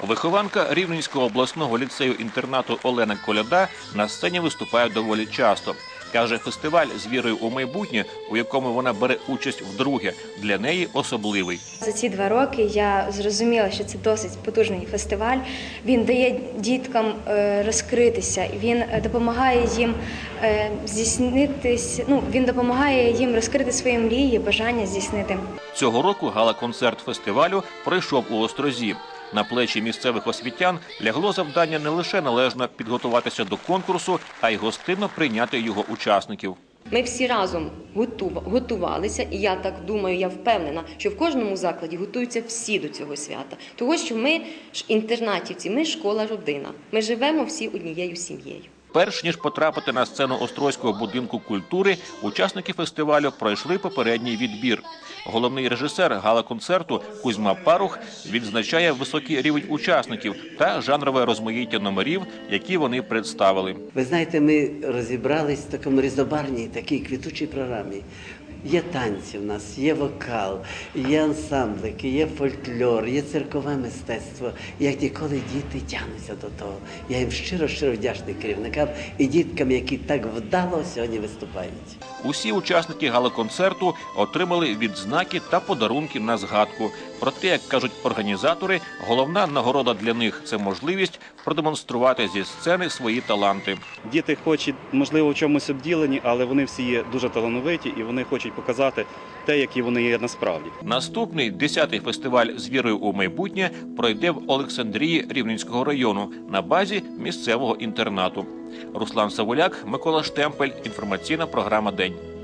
Вихованка Рівненського обласного ліцею інтернату Олена Коляда на сцені виступає доволі часто. Каже, фестиваль з вірою у майбутнє, у якому вона бере участь вдруге, для неї особливий. За ці два роки я зрозуміла, що це досить потужний фестиваль. Він дає діткам е, розкритися, він е, допомагає їм е, здійснитись. Ну він допомагає їм розкрити свої мрії, бажання здійснити. Цього року гала-концерт фестивалю пройшов у Острозі. На плечі місцевих освітян лягло завдання не лише належно підготуватися до конкурсу, а й гостинно прийняти його учасників. Ми всі разом готувалися, і я так думаю, я впевнена, що в кожному закладі готуються всі до цього свята. Того, що ми ж інтернатівці, ми школа родина. Ми живемо всі однією сім'єю. Перш ніж потрапити на сцену Острозького будинку культури, учасники фестивалю пройшли попередній відбір. Головний режисер гала-концерту Кузьма Парух відзначає високий рівень учасників та жанрове розмаїття номерів, які вони представили. Ви знаєте, ми розібрались в такому різнобарній, такій квітучій програмі. Є танці в нас, є вокал, є ансамблики, є фольклор, є циркове мистецтво. Як ніколи діти тягнуться до того. Я їм щиро щиро вдячний керівникам і діткам, які так вдало сьогодні виступають. Усі учасники гала-концерту отримали відзнаки та подарунки на згадку. Проте, як кажуть організатори, головна нагорода для них це можливість продемонструвати зі сцени свої таланти. Діти хоч і можливо в чомусь обділені, але вони всі є дуже талановиті і вони хочуть показати те, які вони є насправді. Наступний 10-й фестиваль з вірою у майбутнє пройде в Олександрії Рівненського району на базі місцевого інтернату. Руслан Савуляк, Микола Штемпель. Інформаційна програма День.